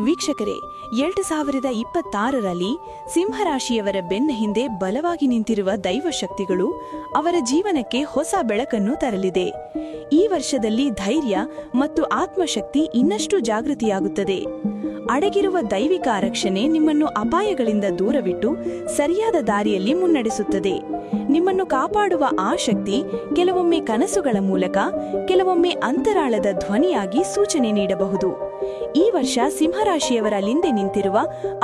ವೀಕ್ಷಕರೇ, ಎರಡು ಸಾವಿರದ ಇಪ್ಪತ್ತಾರರಲ್ಲಿ ಸಿಂಹರಾಶಿಯವರ ಬೆನ್ನ ಹಿಂದೆ ಬಲವಾಗಿ ನಿಂತಿರುವ ದೈವಶಕ್ತಿಗಳು ಅವರ ಜೀವನಕ್ಕೆ ಹೊಸ ಬೆಳಕನ್ನು ತರಲಿದೆ. ಈ ವರ್ಷದಲ್ಲಿ ಧೈರ್ಯ ಮತ್ತು ಆತ್ಮಶಕ್ತಿ ಇನ್ನಷ್ಟು ಜಾಗೃತಿಯಾಗುತ್ತದೆ. ಅಡಗಿರುವ ದೈವಿಕ ಆರಕ್ಷಣೆ ನಿಮ್ಮನ್ನು ಅಪಾಯಗಳಿಂದ ದೂರವಿಟ್ಟು ಸರಿಯಾದ ದಾರಿಯಲ್ಲಿ ಮುನ್ನಡೆಸುತ್ತದೆ. ನಿಮ್ಮನ್ನು ಕಾಪಾಡುವ ಆ ಶಕ್ತಿ ಕೆಲವೊಮ್ಮೆ ಕನಸುಗಳ ಮೂಲಕ, ಕೆಲವೊಮ್ಮೆ ಅಂತರಾಳದ ಧ್ವನಿಯಾಗಿ ಸೂಚನೆ ನೀಡಬಹುದು. ಈ ವರ್ಷ ಸಿಂಹರಾಶಿಯವರ ಲಿಂದೆ ನಿಂತಿರುವ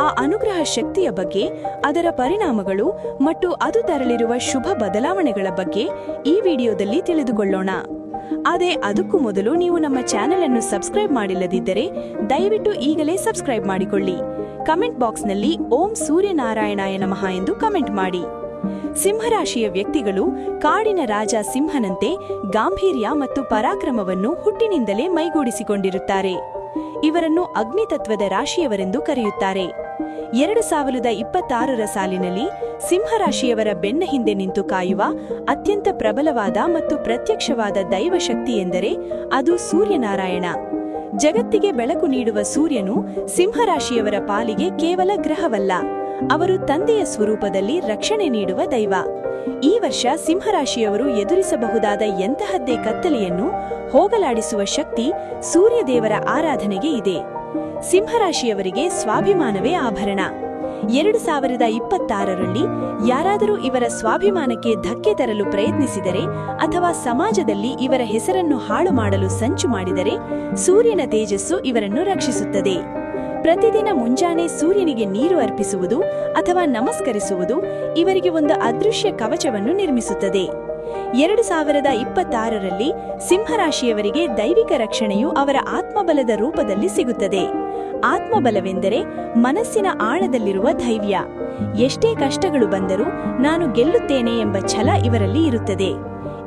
ಆ ಅನುಗ್ರಹ ಶಕ್ತಿಯ ಬಗ್ಗೆ, ಅದರ ಪರಿಣಾಮಗಳು ಮತ್ತು ಅದು ತರಲಿರುವ ಶುಭ ಬದಲಾವಣೆಗಳ ಬಗ್ಗೆ ಈ ವಿಡಿಯೋದಲ್ಲಿ ತಿಳಿದುಕೊಳ್ಳೋಣ. ಅದೇ ಅದಕ್ಕೂ ಮೊದಲು ನೀವು ನಮ್ಮ ಚಾನೆಲ್ ಅನ್ನು ಸಬ್ಸ್ಕ್ರೈಬ್ ಮಾಡಿಲ್ಲದಿದ್ದರೆ ದಯವಿಟ್ಟು ಈಗಲೇ ಸಬ್ಸ್ಕ್ರೈಬ್ ಮಾಡಿಕೊಳ್ಳಿ. ಕಮೆಂಟ್ ಬಾಕ್ಸ್ನಲ್ಲಿ ಓಂ ಸೂರ್ಯನಾರಾಯಣಾಯ ನಮಃ ಎಂದು ಕಮೆಂಟ್ ಮಾಡಿ. ಸಿಂಹರಾಶಿಯ ವ್ಯಕ್ತಿಗಳು ಕಾಡಿನ ರಾಜ ಸಿಂಹನಂತೆ ಗಾಂಭೀರ್ಯ ಮತ್ತು ಪರಾಕ್ರಮವನ್ನು ಹುಟ್ಟಿನಿಂದಲೇ ಮೈಗೂಡಿಸಿಕೊಂಡಿರುತ್ತಾರೆ. ಇವರನ್ನು ಅಗ್ನಿತತ್ವದ ರಾಶಿಯವರೆಂದು ಕರೆಯುತ್ತಾರೆ. ಎರಡು ಸಾವಿರದ ಇಪ್ಪತ್ತಾರರ ಸಾಲಿನಲ್ಲಿ ಸಿಂಹರಾಶಿಯವರ ಬೆನ್ನ ಹಿಂದೆ ನಿಂತು ಕಾಯುವ ಅತ್ಯಂತ ಪ್ರಬಲವಾದ ಮತ್ತು ಪ್ರತ್ಯಕ್ಷವಾದ ದೈವಶಕ್ತಿ ಎಂದರೆ ಅದು ಸೂರ್ಯನಾರಾಯಣ. ಜಗತ್ತಿಗೆ ಬೆಳಕು ನೀಡುವ ಸೂರ್ಯನು ಸಿಂಹರಾಶಿಯವರ ಪಾಲಿಗೆ ಕೇವಲ ಗ್ರಹವಲ್ಲ, ಅವರು ತಂದೆಯ ಸ್ವರೂಪದಲ್ಲಿ ರಕ್ಷಣೆ ನೀಡುವ ದೈವ. ಈ ವರ್ಷ ಸಿಂಹರಾಶಿಯವರು ಎದುರಿಸಬಹುದಾದ ಎಂತಹದ್ದೇ ಕತ್ತಲೆಯನ್ನು ಹೋಗಲಾಡಿಸುವ ಶಕ್ತಿ ಸೂರ್ಯದೇವರ ಆರಾಧನೆಗೆ ಇದೆ. ಸಿಂಹರಾಶಿಯವರಿಗೆ ಸ್ವಾಭಿಮಾನವೇ ಆಭರಣ. ಎರಡು ಸಾವಿರದ ಇಪ್ಪತ್ತಾರರಲ್ಲಿ ಯಾರಾದರೂ ಇವರ ಸ್ವಾಭಿಮಾನಕ್ಕೆ ಧಕ್ಕೆ ತರಲು ಪ್ರಯತ್ನಿಸಿದರೆ ಅಥವಾ ಸಮಾಜದಲ್ಲಿ ಇವರ ಹೆಸರನ್ನು ಹಾಳು ಮಾಡಲು ಸಂಚು ಮಾಡಿದರೆ ಸೂರ್ಯನ ತೇಜಸ್ಸು ಇವರನ್ನು ರಕ್ಷಿಸುತ್ತದೆ. ಪ್ರತಿದಿನ ಮುಂಜಾನೆ ಸೂರ್ಯನಿಗೆ ನೀರು ಅರ್ಪಿಸುವುದು ಅಥವಾ ನಮಸ್ಕರಿಸುವುದು ಇವರಿಗೆ ಒಂದು ಅದೃಶ್ಯ ಕವಚವನ್ನು ನಿರ್ಮಿಸುತ್ತದೆ. ಎರಡು ಸಾವಿರದ ಇಪ್ಪತ್ತಾರರಲ್ಲಿ ಸಿಂಹರಾಶಿಯವರಿಗೆ ದೈವಿಕ ರಕ್ಷಣೆಯು ಅವರ ಆತ್ಮಬಲದ ರೂಪದಲ್ಲಿ ಸಿಗುತ್ತದೆ. ಆತ್ಮಬಲವೆಂದರೆ ಮನಸ್ಸಿನ ಆಳದಲ್ಲಿರುವ ಧೈರ್ಯ ಎಷ್ಟೇ ಕಷ್ಟಗಳು ಬಂದರೂ ನಾನು ಗೆಲ್ಲುತ್ತೇನೆ ಎಂಬ ಛಲ ಇವರಲ್ಲಿ ಇರುತ್ತದೆ.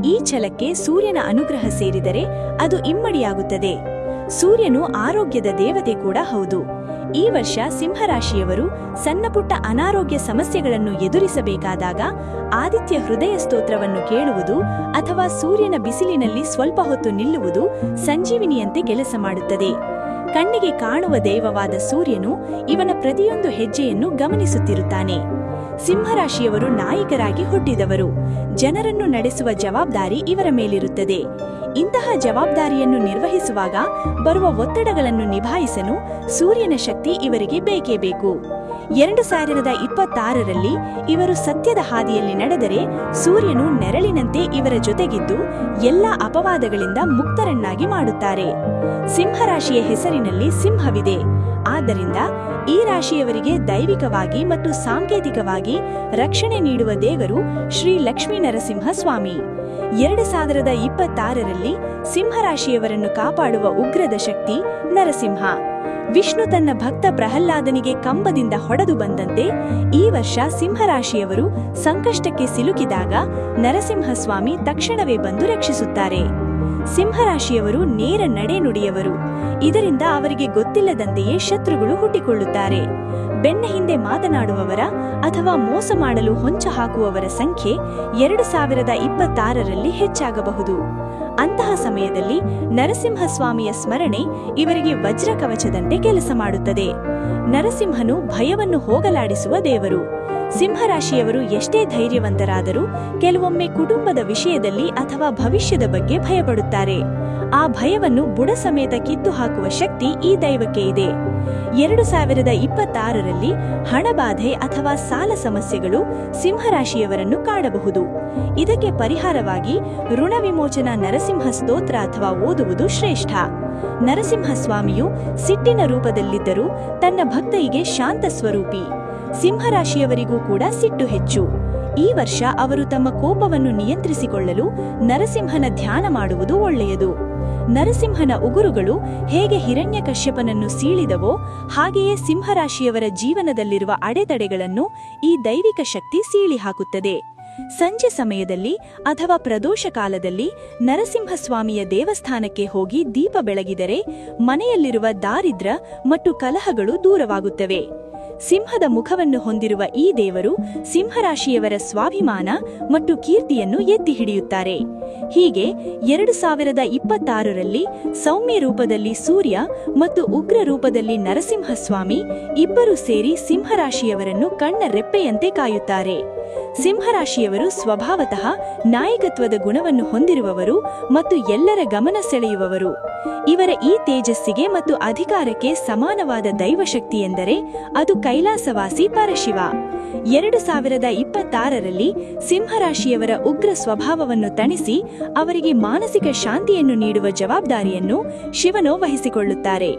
ಈ ಛಲಕ್ಕೆ ಸೂರ್ಯನ ಅನುಗ್ರಹ ಸೇರಿದರೆ ಅದು ಇಮ್ಮಡಿಯಾಗುತ್ತದೆ. ಸೂರ್ಯನು ಆರೋಗ್ಯದ ದೇವತೆ ಕೂಡ ಹೌದು. ಈ ವರ್ಷ ಸಿಂಹರಾಶಿಯವರು ಸಣ್ಣಪುಟ್ಟ ಅನಾರೋಗ್ಯ ಸಮಸ್ಯೆಗಳನ್ನು ಎದುರಿಸಬೇಕಾದಾಗ ಆದಿತ್ಯ ಹೃದಯ ಸ್ತೋತ್ರವನ್ನು ಕೇಳುವುದು ಅಥವಾ ಸೂರ್ಯನ ಬಿಸಿಲಿನಲ್ಲಿ ಸ್ವಲ್ಪ ಹೊತ್ತು ನಿಲ್ಲುವುದು ಸಂಜೀವಿನಿಯಂತೆ ಕೆಲಸ ಮಾಡುತ್ತದೆ. ಕಣ್ಣಿಗೆ ಕಾಣುವ ದೈವವಾದ ಸೂರ್ಯನು ಇವನ ಪ್ರತಿಯೊಂದು ಹೆಜ್ಜೆಯನ್ನು ಗಮನಿಸುತ್ತಿರುತ್ತಾನೆ. ಸಿಂಹರಾಶಿಯವರು ನಾಯಕರಾಗಿ ಹುಟ್ಟಿದವರು. ಜನರನ್ನು ನಡೆಸುವ ಜವಾಬ್ದಾರಿ ಇವರ ಮೇಲಿರುತ್ತದೆ. ಇಂತಹ ಜವಾಬ್ದಾರಿಯನ್ನು ನಿರ್ವಹಿಸುವಾಗ ಬರುವ ಒತ್ತಡಗಳನ್ನು ನಿಭಾಯಿಸಲು ಸೂರ್ಯನ ಶಕ್ತಿ ಇವರಿಗೆ ಬೇಕೇ ಬೇಕು. ಎರಡು ಸಾವಿರದ ಇಪ್ಪತ್ತಾರರಲ್ಲಿ ಇವರು ಸತ್ಯದ ಹಾದಿಯಲ್ಲಿ ನಡೆದರೆ ಸೂರ್ಯನು ನೆರಳಿನಂತೆ ಇವರ ಜೊತೆಗಿದ್ದು ಎಲ್ಲ ಅಪವಾದಗಳಿಂದ ಮುಕ್ತರನ್ನಾಗಿ ಮಾಡುತ್ತಾರೆ. ಸಿಂಹರಾಶಿಯ ಹೆಸರಿನಲ್ಲಿ ಸಿಂಹವಿದೆ. ಆದ್ದರಿಂದ ಈ ರಾಶಿಯವರಿಗೆ ದೈವಿಕವಾಗಿ ಮತ್ತು ಸಾಂಕೇತಿಕವಾಗಿ ರಕ್ಷಣೆ ನೀಡುವ ದೇವರು ಶ್ರೀ ಲಕ್ಷ್ಮೀ ನರಸಿಂಹ ಸ್ವಾಮಿ ಎರಡು ಸಾವಿರದ ಇಪ್ಪತ್ತಾರರಲ್ಲಿ ಸಿಂಹರಾಶಿಯವರನ್ನು ಕಾಪಾಡುವ ಉಗ್ರದ ಶಕ್ತಿ ನರಸಿಂಹ. ವಿಷ್ಣು ತನ್ನ ಭಕ್ತ ಪ್ರಹ್ಲಾದನಿಗೆ ಕಂಬದಿಂದ ಹೊಡೆದು ಬಂದಂತೆ ಈ ವರ್ಷ ಸಿಂಹರಾಶಿಯವರು ಸಂಕಷ್ಟಕ್ಕೆ ಸಿಲುಕಿದಾಗ ನರಸಿಂಹಸ್ವಾಮಿ ತಕ್ಷಣವೇ ಬಂದು ರಕ್ಷಿಸುತ್ತಾರೆ. ಸಿಂಹರಾಶಿಯವರು ನೇರ ನಡೆ ನುಡಿಯವರು. ಇದರಿಂದ ಅವರಿಗೆ ಗೊತ್ತಿಲ್ಲದಂತೆಯೇ ಶತ್ರುಗಳು ಹುಟ್ಟಿಕೊಳ್ಳುತ್ತಾರೆ. ಬೆನ್ನ ಹಿಂದೆ ಮಾತನಾಡುವವರ ಅಥವಾ ಮೋಸ ಮಾಡಲು ಹೊಂಚು ಹಾಕುವವರ ಸಂಖ್ಯೆ ಎರಡು ಸಾವಿರದ ಇಪ್ಪತ್ತಾರರಲ್ಲಿ ಹೆಚ್ಚಾಗಬಹುದು. ಅಂತಹ ಸಮಯದಲ್ಲಿ ನರಸಿಂಹಸ್ವಾಮಿಯ ಸ್ಮರಣೆ ಇವರಿಗೆ ವಜ್ರ ಕವಚದಂತೆ ಕೆಲಸ ಮಾಡುತ್ತದೆ. ನರಸಿಂಹನು ಭಯವನ್ನು ಹೋಗಲಾಡಿಸುವ ದೇವರು. ಸಿಂಹರಾಶಿಯವರು ಎಷ್ಟೇ ಧೈರ್ಯವಂತರಾದರೂ ಕೆಲವೊಮ್ಮೆ ಕುಟುಂಬದ ವಿಷಯದಲ್ಲಿ ಅಥವಾ ಭವಿಷ್ಯದ ಬಗ್ಗೆ ಭಯಪಡುತ್ತಾರೆ. ಆ ಭಯವನ್ನು ಬುಡ ಸಮೇತ ಕಿತ್ತು ಹಾಕುವ ಶಕ್ತಿ ಈ ದೈವಕ್ಕೆ ಇದೆ. ಎರಡು ಸಾವಿರದ ಇಪ್ಪತ್ತಾರರಲ್ಲಿ ಹಣಬಾಧೆ ಅಥವಾ ಸಾಲ ಸಮಸ್ಯೆಗಳು ಸಿಂಹರಾಶಿಯವರನ್ನು ಕಾಡಬಹುದು. ಇದಕ್ಕೆ ಪರಿಹಾರವಾಗಿ ಋಣ ವಿಮೋಚನಾ ನರಸಿಂಹ ಸ್ತೋತ್ರ ಅಥವಾ ಓದುವುದು ಶ್ರೇಷ್ಠ. ನರಸಿಂಹಸ್ವಾಮಿಯು ಸಿಟ್ಟಿನ ರೂಪದಲ್ಲಿದ್ದರೂ ತನ್ನ ಭಕ್ತರಿಗೆ ಶಾಂತ ಸ್ವರೂಪಿ. ಸಿಂಹರಾಶಿಯವರಿಗೂ ಕೂಡ ಸಿಟ್ಟು ಹೆಚ್ಚು. ಈ ವರ್ಷ ಅವರು ತಮ್ಮ ಕೋಪವನ್ನು ನಿಯಂತ್ರಿಸಿಕೊಳ್ಳಲು ನರಸಿಂಹನ ಧ್ಯಾನ ಮಾಡುವುದು ಒಳ್ಳೆಯದು. ನರಸಿಂಹನ ಉಗುರುಗಳು ಹೇಗೆ ಹಿರಣ್ಯಕಶ್ಯಪನನ್ನು ಸೀಳಿದವೋ ಹಾಗೆಯೇ ಸಿಂಹರಾಶಿಯವರ ಜೀವನದಲ್ಲಿರುವ ಅಡೆತಡೆಗಳನ್ನು ಈ ದೈವಿಕ ಶಕ್ತಿ ಸೀಳಿ ಹಾಕುತ್ತದೆ. ಸಂಜೆ ಸಮಯದಲ್ಲಿ ಅಥವಾ ಪ್ರದೋಷ ಕಾಲದಲ್ಲಿ ನರಸಿಂಹಸ್ವಾಮಿಯ ದೇವಸ್ಥಾನಕ್ಕೆ ಹೋಗಿ ದೀಪ ಬೆಳಗಿದರೆ ಮನೆಯಲ್ಲಿರುವ ದಾರಿದ್ರ ಮತ್ತು ಕಲಹಗಳು ದೂರವಾಗುತ್ತವೆ. ಸಿಂಹದ ಮುಖವನ್ನು ಹೊಂದಿರುವ ಈ ದೇವರು ಸಿಂಹರಾಶಿಯವರ ಸ್ವಾಭಿಮಾನ ಮತ್ತು ಕೀರ್ತಿಯನ್ನು ಎತ್ತಿ ಹಿಡಿಯುತ್ತಾರೆ. ಹೀಗೆ ಎರಡು ಸಾವಿರದ ಇಪ್ಪತ್ತಾರರಲ್ಲಿ ಸೌಮ್ಯ ರೂಪದಲ್ಲಿ ಸೂರ್ಯ ಮತ್ತು ಉಗ್ರ ರೂಪದಲ್ಲಿ ನರಸಿಂಹಸ್ವಾಮಿ ಇಬ್ಬರು ಸೇರಿ ಸಿಂಹರಾಶಿಯವರನ್ನು ಕಣ್ಣ ರೆಪ್ಪೆಯಂತೆ ಕಾಯುತ್ತಾರೆ. ಸಿಂಹರಾಶಿಯವರು ಸ್ವಭಾವತಃ ನಾಯಕತ್ವದ ಗುಣವನ್ನು ಹೊಂದಿರುವವರು ಮತ್ತು ಎಲ್ಲರ ಗಮನ ಸೆಳೆಯುವವರು. ಇವರ ಈ ತೇಜಸ್ಸಿಗೆ ಮತ್ತು ಅಧಿಕಾರಕ್ಕೆ ಸಮಾನವಾದ ದೈವಶಕ್ತಿ ಎಂದರೆ ಅದು ಕೈಲಾಸವಾಸಿ ಪರಶಿವ. ಎರಡು ಸಾವಿರದ ಇಪ್ಪತ್ತಾರರಲ್ಲಿ ಸಿಂಹರಾಶಿಯವರ ಉಗ್ರ ಸ್ವಭಾವವನ್ನು ತಣಿಸಿ ಅವರಿಗೆ ಮಾನಸಿಕ ಶಾಂತಿಯನ್ನು ನೀಡುವ ಜವಾಬ್ದಾರಿಯನ್ನು ಶಿವನು ವಹಿಸಿಕೊಳ್ಳುತ್ತಾರೆ.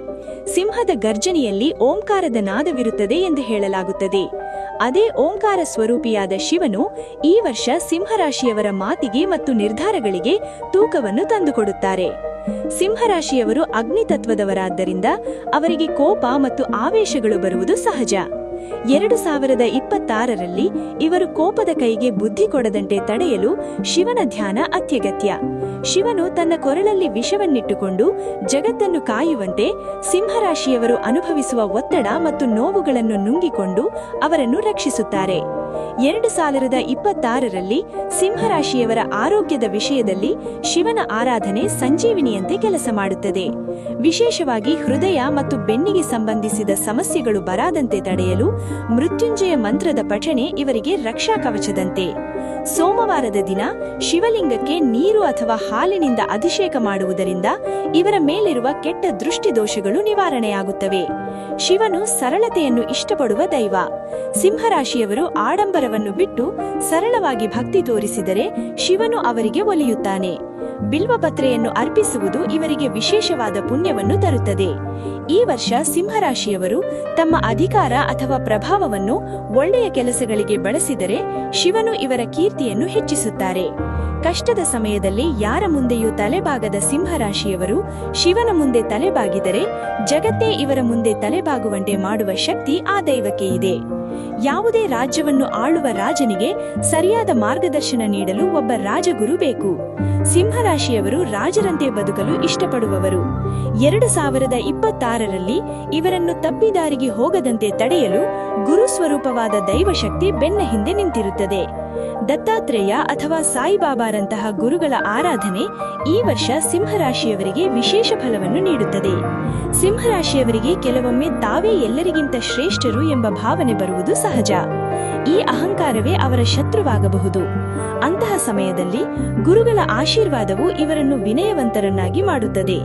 ಸಿಂಹದ ಗರ್ಜನೆಯಲ್ಲಿ ಓಂಕಾರದ ನಾದವಿರುತ್ತದೆ ಎಂದು ಹೇಳಲಾಗುತ್ತದೆ. ಅದೇ ಓಂಕಾರ ಸ್ವರೂಪಿಯಾದ ಶಿವನು ಈ ವರ್ಷ ಸಿಂಹರಾಶಿಯವರ ಮಾತಿಗೆ ಮತ್ತು ನಿರ್ಧಾರಗಳಿಗೆ ತೂಕವನ್ನು ತಂದುಕೊಡುತ್ತಾರೆ. ಸಿಂಹರಾಶಿಯವರು ಅಗ್ನಿತತ್ವದವರಾದ್ದರಿಂದ ಅವರಿಗೆ ಕೋಪ ಮತ್ತು ಆವೇಶಗಳು ಬರುವುದು ಸಹಜ. ಎರಡು ಸಾವಿರದ ಇಪ್ಪತ್ತಾರರಲ್ಲಿ ಇವರು ಕೋಪದ ಕೈಗೆ ಬುದ್ಧಿ ಕೊಡದಂತೆ ತಡೆಯಲು ಶಿವನ ಧ್ಯಾನ ಅತ್ಯಗತ್ಯ. ಶಿವನು ತನ್ನ ಕೊರಳಲ್ಲಿ ವಿಷವನ್ನಿಟ್ಟುಕೊಂಡು ಜಗತ್ತನ್ನು ಕಾಯುವಂತೆ ಸಿಂಹರಾಶಿಯವರು ಅನುಭವಿಸುವ ಒತ್ತಡ ಮತ್ತು ನೋವುಗಳನ್ನು ನುಂಗಿಕೊಂಡು ಅವರನ್ನು ರಕ್ಷಿಸುತ್ತಾರೆ. ಎರಡು ಸಾವಿರದ ಇಪ್ಪತ್ತಾರರಲ್ಲಿ ಸಿಂಹರಾಶಿಯವರ ಆರೋಗ್ಯದ ವಿಷಯದಲ್ಲಿ ಶಿವನ ಆರಾಧನೆ ಸಂಜೀವಿನಿಯಂತೆ ಕೆಲಸ ಮಾಡುತ್ತದೆ. ವಿಶೇಷವಾಗಿ ಹೃದಯ ಮತ್ತು ಬೆನ್ನಿಗೆ ಸಂಬಂಧಿಸಿದ ಸಮಸ್ಯೆಗಳು ಬರಾದಂತೆ ತಡೆಯಲು ಮೃತ್ಯುಂಜಯ ಮಂತ್ರದ ಪಠಣೆ ಇವರಿಗೆ ರಕ್ಷಾ ಕವಚದಂತೆ. ಸೋಮವಾರದ ದಿನ ಶಿವಲಿಂಗಕ್ಕೆ ನೀರು ಅಥವಾ ಹಾಲಿನಿಂದ ಅಭಿಷೇಕ ಮಾಡುವುದರಿಂದ ಇವರ ಮೇಲಿರುವ ಕೆಟ್ಟ ದೃಷ್ಟಿದೋಷಗಳು ನಿವಾರಣೆಯಾಗುತ್ತವೆ. ಶಿವನು ಸರಳತೆಯನ್ನು ಇಷ್ಟಪಡುವ ದೈವ. ಸಿಂಹರಾಶಿಯವರು ಆಡಂಬರವನ್ನು ಬಿಟ್ಟು ಸರಳವಾಗಿ ಭಕ್ತಿ ತೋರಿಸಿದರೆ ಶಿವನು ಅವರಿಗೆ ಒಲಿಯುತ್ತಾನೆ. ಬಿಲ್ವಪತ್ರೆಯನ್ನು ಅರ್ಪಿಸುವುದು ಇವರಿಗೆ ವಿಶೇಷವಾದ ಪುಣ್ಯವನ್ನು ತರುತ್ತದೆ. ಈ ವರ್ಷ ಸಿಂಹರಾಶಿಯವರು ತಮ್ಮ ಅಧಿಕಾರ ಅಥವಾ ಪ್ರಭಾವವನ್ನು ಒಳ್ಳೆಯ ಕೆಲಸಗಳಿಗೆ ಬಳಸಿದರೆ ಶಿವನು ಇವರ ಕೀರ್ತಿಯನ್ನು ಹೆಚ್ಚಿಸುತ್ತಾರೆ. ಕಷ್ಟದ ಸಮಯದಲ್ಲಿ ಯಾರ ಮುಂದೆಯೂ ತಲೆಬಾಗದ ಸಿಂಹರಾಶಿಯವರು ಶಿವನ ಮುಂದೆ ತಲೆಬಾಗಿದರೆ ಜಗತ್ತೇ ಇವರ ಮುಂದೆ ತಲೆಬಾಗುವಂತೆ ಮಾಡುವ ಶಕ್ತಿ ಆ ದೈವಕ್ಕೆ ಇದೆ. ಯಾವುದೇ ರಾಜ್ಯವನ್ನು ಆಳುವ ರಾಜನಿಗೆ ಸರಿಯಾದ ಮಾರ್ಗದರ್ಶನ ನೀಡಲು ಒಬ್ಬ ರಾಜಗುರು ಬೇಕು. ಸಿಂಹರಾಶಿಯವರು ರಾಜರಂತೆ ಬದುಕಲು ಇಷ್ಟಪಡುವವರು. ಎರಡು ಸಾವಿರದ ಇಪ್ಪತ್ತಾರರಲ್ಲಿ ಇವರನ್ನು ತಪ್ಪಿದಾರಿಗೆ ಹೋಗದಂತೆ ತಡೆಯಲು ಗುರು ಸ್ವರೂಪವಾದ ದೈವಶಕ್ತಿ ಬೆನ್ನ ಹಿಂದೆ ನಿಂತಿರುತ್ತದೆ. ದತ್ತಾತ್ರೇಯ ಅಥವಾ ಸಾಯಿಬಾಬಾರಂತಹ ಗುರುಗಳ ಆರಾಧನೆ ಈ ವರ್ಷ ಸಿಂಹರಾಶಿಯವರಿಗೆ ವಿಶೇಷ ಫಲವನ್ನು ನೀಡುತ್ತದೆ. ಸಿಂಹರಾಶಿಯವರಿಗೆ ಕೆಲವೊಮ್ಮೆ ತಾವೇ ಎಲ್ಲರಿಗಿಂತ ಶ್ರೇಷ್ಠರು ಎಂಬ ಭಾವನೆ ಬರುವುದು ಸಹಜ. ಈ ಅಹಂಕಾರವೇ ಅವರ ಶತ್ರುವಾಗಬಹುದು. ಅಂತಹ ಸಮಯದಲ್ಲಿ ಗುರುಗಳ ಆಶೀರ್ವಾದವು ಇವರನ್ನು ವಿನಯವಂತರನ್ನಾಗಿ ಮಾಡುತ್ತದೆ.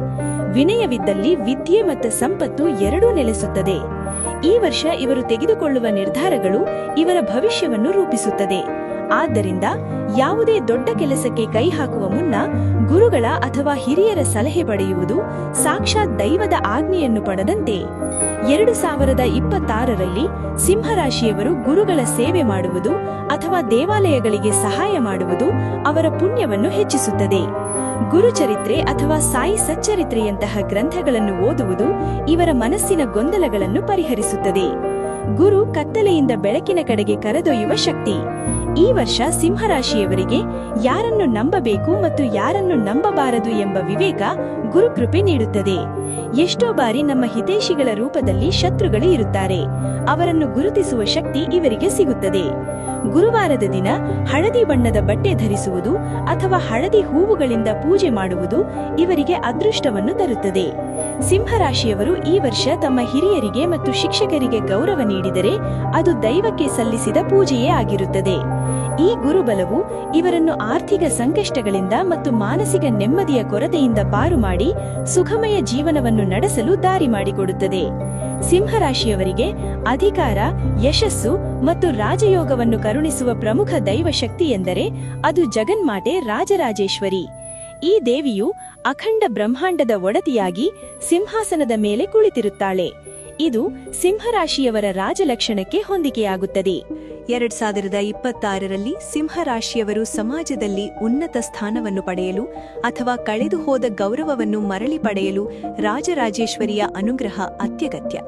ವಿನಯವಿದ್ದಲ್ಲಿ ವಿದ್ಯೆ ಮತ್ತು ಸಂಪತ್ತು ಎರಡೂ ನೆಲೆಸುತ್ತದೆ. ಈ ವರ್ಷ ಇವರು ತೆಗೆದುಕೊಳ್ಳುವ ನಿರ್ಧಾರಗಳು ಇವರ ಭವಿಷ್ಯವನ್ನು ರೂಪಿಸುತ್ತದೆ. ಆದ್ದರಿಂದ ಯಾವುದೇ ದೊಡ್ಡ ಕೆಲಸಕ್ಕೆ ಕೈ ಹಾಕುವ ಮುನ್ನ ಗುರುಗಳ ಅಥವಾ ಹಿರಿಯರ ಸಲಹೆ ಪಡೆಯುವುದು ಸಾಕ್ಷಾತ್ ದೈವದ ಆಜ್ಞೆಯನ್ನು ಪಡೆದಂತೆ. ಎರಡು ಸಾವಿರದ ಇಪ್ಪತ್ತಾರರಲ್ಲಿ ಸಿಂಹರಾಶಿಯವರು ಗುರುಗಳ ಸೇವೆ ಮಾಡುವುದು ಅಥವಾ ದೇವಾಲಯಗಳಿಗೆ ಸಹಾಯ ಮಾಡುವುದು ಅವರ ಪುಣ್ಯವನ್ನು ಹೆಚ್ಚಿಸುತ್ತದೆ. ಗುರುಚರಿತ್ರೆ ಅಥವಾ ಸಾಯಿ ಸಚ್ಚರಿತ್ರೆಯಂತಹ ಗ್ರಂಥಗಳನ್ನು ಓದುವುದು ಇವರ ಮನಸ್ಸಿನ ಗೊಂದಲಗಳನ್ನು ಪರಿಹರಿಸುತ್ತದೆ. ಗುರು ಕತ್ತಲೆಯಿಂದ ಬೆಳಕಿನ ಕಡೆಗೆ ಕರೆದೊಯ್ಯುವ ಶಕ್ತಿ. ಈ ವರ್ಷ ಸಿಂಹರಾಶಿಯವರಿಗೆ ಯಾರನ್ನು ನಂಬಬೇಕು ಮತ್ತು ಯಾರನ್ನು ನಂಬಬಾರದು ಎಂಬ ವಿವೇಕ ಗುರುಕೃಪೆ ನೀಡುತ್ತದೆ. ಎಷ್ಟೋ ಬಾರಿ ನಮ್ಮ ಹಿತೈಷಿಗಳ ರೂಪದಲ್ಲಿ ಶತ್ರುಗಳು ಇರುತ್ತಾರೆ. ಅವರನ್ನು ಗುರುತಿಸುವ ಶಕ್ತಿ ಇವರಿಗೆ ಸಿಗುತ್ತದೆ. ಗುರುವಾರದ ದಿನ ಹಳದಿ ಬಣ್ಣದ ಬಟ್ಟೆ ಧರಿಸುವುದು ಅಥವಾ ಹಳದಿ ಹೂವುಗಳಿಂದ ಪೂಜೆ ಮಾಡುವುದು ಇವರಿಗೆ ಅದೃಷ್ಟವನ್ನು ತರುತ್ತದೆ. ಸಿಂಹರಾಶಿಯವರು ಈ ವರ್ಷ ತಮ್ಮ ಹಿರಿಯರಿಗೆ ಮತ್ತು ಶಿಕ್ಷಕರಿಗೆ ಗೌರವ ನೀಡಿದರೆ ಅದು ದೈವಕ್ಕೆ ಸಲ್ಲಿಸಿದ ಪೂಜೆಯೇ ಆಗಿರುತ್ತದೆ. ಈ ಗುರುಬಲವು ಇವರನ್ನು ಆರ್ಥಿಕ ಸಂಕಷ್ಟಗಳಿಂದ ಮತ್ತು ಮಾನಸಿಕ ನೆಮ್ಮದಿಯ ಕೊರತೆಯಿಂದ ಪಾರು ಮಾಡಿ ಸುಖಮಯ ಜೀವನವನ್ನು ನಡೆಸಲು ದಾರಿ ಮಾಡಿಕೊಡುತ್ತದೆ. ಸಿಂಹರಾಶಿಯವರಿಗೆ ಅಧಿಕಾರ, ಯಶಸ್ಸು ಮತ್ತು ರಾಜಯೋಗವನ್ನು ಕರುಣಿಸುವ ಪ್ರಮುಖ ದೈವಶಕ್ತಿ ಎಂದರೆ ಅದು ಜಗನ್ಮಾತೆ ರಾಜರಾಜೇಶ್ವರಿ. ಈ ದೇವಿಯು ಅಖಂಡ ಬ್ರಹ್ಮಾಂಡದ ಒಡತಿಯಾಗಿ ಸಿಂಹಾಸನದ ಮೇಲೆ ಕುಳಿತಿರುತ್ತಾಳೆ. ಇದು ಸಿಂಹರಾಶಿಯವರ ರಾಜಲಕ್ಷಣಕ್ಕೆ ಹೊಂದಿಕೆಯಾಗುತ್ತದೆ. ಎರಡ್ ಸಾವಿರದ ಇಪ್ಪತ್ತಾರರಲ್ಲಿ ಸಿಂಹರಾಶಿಯವರು ಸಮಾಜದಲ್ಲಿ ಉನ್ನತ ಸ್ಥಾನವನ್ನು ಪಡೆಯಲು ಅಥವಾ ಕಳೆದು ಹೋದ ಗೌರವವನ್ನು ಮರಳಿ ಪಡೆಯಲು ರಾಜರಾಜೇಶ್ವರಿಯ ಅನುಗ್ರಹ ಅತ್ಯಗತ್ಯ.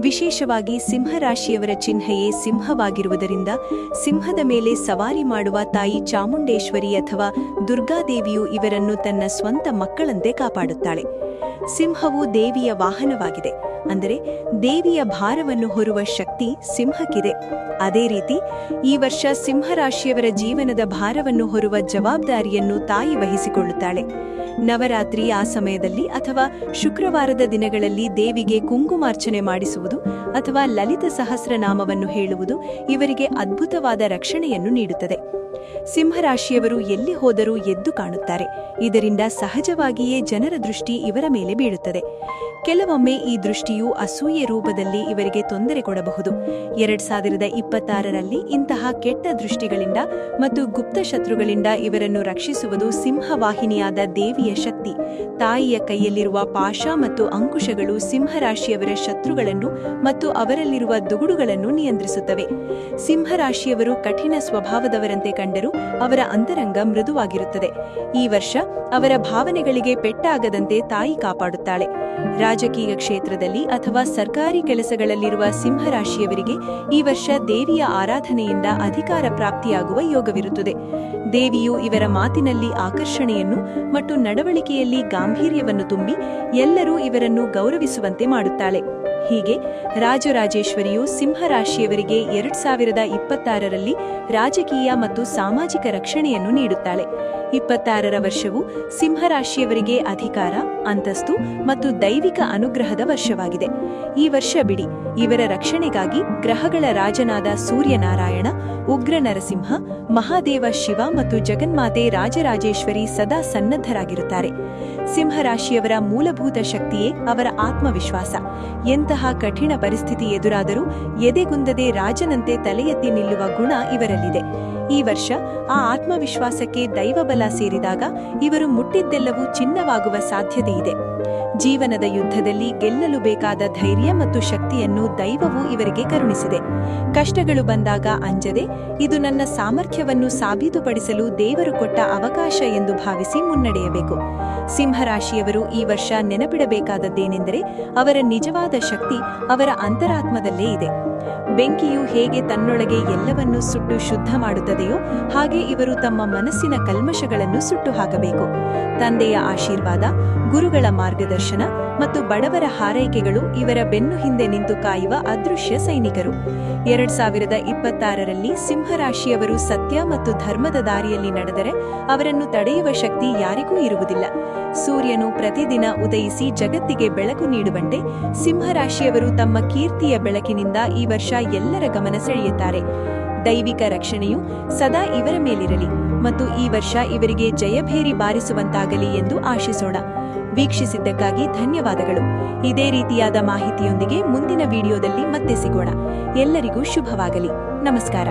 ವಿಶೇಷವಾಗಿ ಸಿಂಹರಾಶಿಯವರ ಚಿಹ್ನೆಯೇ ಸಿಂಹವಾಗಿರುವುದರಿಂದ ಸಿಂಹದ ಮೇಲೆ ಸವಾರಿ ಮಾಡುವ ತಾಯಿ ಚಾಮುಂಡೇಶ್ವರಿ ಅಥವಾ ದುರ್ಗಾದೇವಿಯು ಇವರನ್ನು ತನ್ನ ಸ್ವಂತ ಮಕ್ಕಳಂತೆ ಕಾಪಾಡುತ್ತಾಳೆ. ಸಿಂಹವು ದೇವಿಯ ವಾಹನವಾಗಿದೆ. ಅಂದರೆ ದೇವಿಯ ಭಾರವನ್ನು ಹೊರುವ ಶಕ್ತಿ ಸಿಂಹಕ್ಕಿದೆ. ಅದೇ ರೀತಿ ಈ ವರ್ಷ ಸಿಂಹರಾಶಿಯವರ ಜೀವನದ ಭಾರವನ್ನು ಹೊರುವ ಜವಾಬ್ದಾರಿಯನ್ನು ತಾಯಿ ವಹಿಸಿಕೊಳ್ಳುತ್ತಾಳೆ. ನವರಾತ್ರಿ ಆ ಸಮಯದಲ್ಲಿ ಅಥವಾ ಶುಕ್ರವಾರದ ದಿನಗಳಲ್ಲಿ ದೇವಿಗೆ ಕುಂಕುಮಾರ್ಚನೆ ಮಾಡಿಸುವುದು ಅಥವಾ ಲಲಿತ ಸಹಸ್ರನಾಮವನ್ನು ಹೇಳುವುದು ಇವರಿಗೆ ಅದ್ಭುತವಾದ ರಕ್ಷಣೆಯನ್ನು ನೀಡುತ್ತದೆ. ಸಿಂಹರಾಶಿಯವರು ಎಲ್ಲಿ ಹೋದರೂ ಎದ್ದು ಕಾಣುತ್ತಾರೆ. ಇದರಿಂದ ಸಹಜವಾಗಿಯೇ ಜನರ ದೃಷ್ಟಿ ಇವರ ಮೇಲೆ ಬೀಳುತ್ತದೆ. ಕೆಲವೊಮ್ಮೆ ಈ ದೃಷ್ಟಿಯು ಅಸೂಯೆ ರೂಪದಲ್ಲಿ ಇವರಿಗೆ ತೊಂದರೆ ಕೊಡಬಹುದು. ಎರಡ್ ಸಾವಿರದ ಇಪ್ಪತ್ತಾರರಲ್ಲಿ ಇಂತಹ ಕೆಟ್ಟ ದೃಷ್ಟಿಗಳಿಂದ ಮತ್ತು ಗುಪ್ತ ಶತ್ರುಗಳಿಂದ ಇವರನ್ನು ರಕ್ಷಿಸುವುದು ಸಿಂಹವಾಹಿನಿಯಾದ ದೇವಿಯ ಶಕ್ತಿ. ತಾಯಿಯ ಕೈಯಲ್ಲಿರುವ ಪಾಶ ಮತ್ತು ಅಂಕುಶಗಳು ಸಿಂಹರಾಶಿಯವರ ಶತ್ರುಗಳನ್ನು ಮತ್ತು ಅವರಲ್ಲಿರುವ ದುಗುಡುಗಳನ್ನು ನಿಯಂತ್ರಿಸುತ್ತವೆ. ಸಿಂಹರಾಶಿಯವರು ಕಠಿಣ ಸ್ವಭಾವದವರಂತೆ ಕಂಡರೂ ಅವರ ಅಂತರಂಗ ಮೃದುವಾಗಿರುತ್ತದೆ. ಈ ವರ್ಷ ಅವರ ಭಾವನೆಗಳಿಗೆ ಪೆಟ್ಟಾಗದಂತೆ ತಾಯಿ ಕಾಪಾಡುತ್ತಾಳೆ. ರಾಜಕೀಯ ಕ್ಷೇತ್ರದಲ್ಲಿ ಅಥವಾ ಸರ್ಕಾರಿ ಕೆಲಸಗಳಲ್ಲಿರುವ ಸಿಂಹರಾಶಿಯವರಿಗೆ ಈ ವರ್ಷ ದೇವಿಯ ಆರಾಧನೆಯಿಂದ ಅಧಿಕಾರ ಪ್ರಾಪ್ತಿಯಾಗುವ ಯೋಗವಿರುತ್ತದೆ. ದೇವಿಯು ಇವರ ಮಾತಿನಲ್ಲಿ ಆಕರ್ಷಣೆಯನ್ನು ಮತ್ತು ನಡವಳಿಕೆಯಲ್ಲಿ ಗಾಂಭೀರ್ಯವನ್ನು ತುಂಬಿ ಎಲ್ಲರೂ ಇವರನ್ನು ಗೌರವಿಸುವಂತೆ ಮಾಡುತ್ತಾಳೆ. ಹೀಗೆ ರಾಜರಾಜೇಶ್ವರಿಯು ಸಿಂಹರಾಶಿಯವರಿಗೆ ಎರಡ್ ಸಾವಿರದ ಇಪ್ಪತ್ತಾರರಲ್ಲಿ ರಾಜಕೀಯ ಮತ್ತು ಸಾಮಾಜಿಕ ರಕ್ಷಣೆಯನ್ನು ನೀಡುತ್ತಾಳೆ. ಇಪ್ಪತ್ತಾರರ ವರ್ಷವು ಸಿಂಹರಾಶಿಯವರಿಗೆ ಅಧಿಕಾರ, ಅಂತಸ್ತು ಮತ್ತು ದೈವಿಕ ಅನುಗ್ರಹದ ವರ್ಷವಾಗಿದೆ. ಈ ವರ್ಷ ಬಿಡಿ, ಇವರ ರಕ್ಷಣೆಗಾಗಿ ಗ್ರಹಗಳ ರಾಜನಾದ ಸೂರ್ಯನಾರಾಯಣ ಉಗ್ರ ನರಸಿಂಹ, ಮಹಾದೇವ ಶಿವ ಮತ್ತು ಜಗನ್ಮಾತೆ ರಾಜರಾಜೇಶ್ವರಿ ಸದಾ ಸನ್ನದ್ಧರಾಗಿರುತ್ತಾರೆ. ಸಿಂಹರಾಶಿಯವರ ಮೂಲಭೂತ ಶಕ್ತಿಯೇ ಅವರ ಆತ್ಮವಿಶ್ವಾಸ. ಎಂತಹ ಕಠಿಣ ಪರಿಸ್ಥಿತಿ ಎದುರಾದರೂ ಎದೆಗುಂದದೆ ರಾಜನಂತೆ ತಲೆಯೆತ್ತಿ ನಿಲ್ಲುವ ಗುಣ ಇವರಲ್ಲಿದೆ. ಈ ವರ್ಷ ಆ ಆತ್ಮವಿಶ್ವಾಸಕ್ಕೆ ದೈವಬಲ ಸೇರಿದಾಗ ಇವರು ಮುಟ್ಟಿದ್ದೆಲ್ಲವೂ ಚಿನ್ನವಾಗುವ ಸಾಧ್ಯತೆಯಿದೆ. ಜೀವನದ ಯುದ್ಧದಲ್ಲಿ ಗೆಲ್ಲಲು ಬೇಕಾದ ಧೈರ್ಯ ಮತ್ತು ಶಕ್ತಿಯನ್ನು ದೈವವು ಇವರಿಗೆ ಕರುಣಿಸಿದೆ. ಕಷ್ಟಗಳು ಬಂದಾಗ ಅಂಜದೆ, ಇದು ನನ್ನ ಸಾಮರ್ಥ್ಯವನ್ನು ಸಾಬೀತುಪಡಿಸಲು ದೇವರು ಕೊಟ್ಟ ಅವಕಾಶ ಎಂದು ಭಾವಿಸಿ ಮುನ್ನಡೆಯಬೇಕು. ಸಿಂಹರಾಶಿಯವರು ಈ ವರ್ಷ ನೆನಪಿಡಬೇಕಾದದ್ದೇನೆಂದರೆ ಅವರ ನಿಜವಾದ ಶಕ್ತಿ ಅವರ ಅಂತರಾತ್ಮದಲ್ಲೇ ಇದೆ. ಬೆಂಕಿಯು ಹೇಗೆ ತನ್ನೊಳಗೆ ಎಲ್ಲವನ್ನೂ ಸುಟ್ಟು ಶುದ್ಧ ಮಾಡುತ್ತದೆಯೋ ಹಾಗೆ ಇವರು ತಮ್ಮ ಮನಸ್ಸಿನ ಕಲ್ಮಶಗಳನ್ನು ಸುಟ್ಟು ಹಾಕಬೇಕು. ತಂದೆಯ ಆಶೀರ್ವಾದ, ಗುರುಗಳ ಮಾರ್ಗದರ್ಶನ ಮತ್ತು ಬಡವರ ಹಾರೈಕೆಗಳು ಇವರ ಬೆನ್ನು ಹಿಂದೆ ನಿಂತು ಕಾಯುವ ಅದೃಶ್ಯ ಸೈನಿಕರು. ಎರಡ್ ಸಾವಿರದ ಇಪ್ಪತ್ತಾರರಲ್ಲಿ ಸಿಂಹರಾಶಿಯವರು ಸತ್ಯ ಮತ್ತು ಧರ್ಮದ ದಾರಿಯಲ್ಲಿ ನಡೆದರೆ ಅವರನ್ನು ತಡೆಯುವ ಶಕ್ತಿ ಯಾರಿಗೂ ಇರುವುದಿಲ್ಲ. ಸೂರ್ಯನು ಪ್ರತಿದಿನ ಉದಯಿಸಿ ಜಗತ್ತಿಗೆ ಬೆಳಕು ನೀಡುವಂತೆ ಸಿಂಹರಾಶಿಯವರು ತಮ್ಮ ಕೀರ್ತಿಯ ಬೆಳಕಿನಿಂದ ಈ ವರ್ಷ ಎಲ್ಲರ ಗಮನ ಸೆಳೆಯುತ್ತಾರೆ. ದೈವಿಕ ರಕ್ಷಣೆಯು ಸದಾ ಇವರ ಮೇಲಿರಲಿ ಮತ್ತು ಈ ವರ್ಷ ಇವರಿಗೆ ಜಯಭೇರಿ ಬಾರಿಸುವಂತಾಗಲಿ ಎಂದು ಆಶಿಸೋಣ. ವೀಕ್ಷಿಸಿದ್ದಕ್ಕಾಗಿ ಧನ್ಯವಾದಗಳು. ಇದೇ ರೀತಿಯಾದ ಮಾಹಿತಿಯೊಂದಿಗೆ ಮುಂದಿನ ವಿಡಿಯೋದಲ್ಲಿ ಮತ್ತೆ ಸಿಗೋಣ. ಎಲ್ಲರಿಗೂ ಶುಭವಾಗಲಿ. ನಮಸ್ಕಾರ.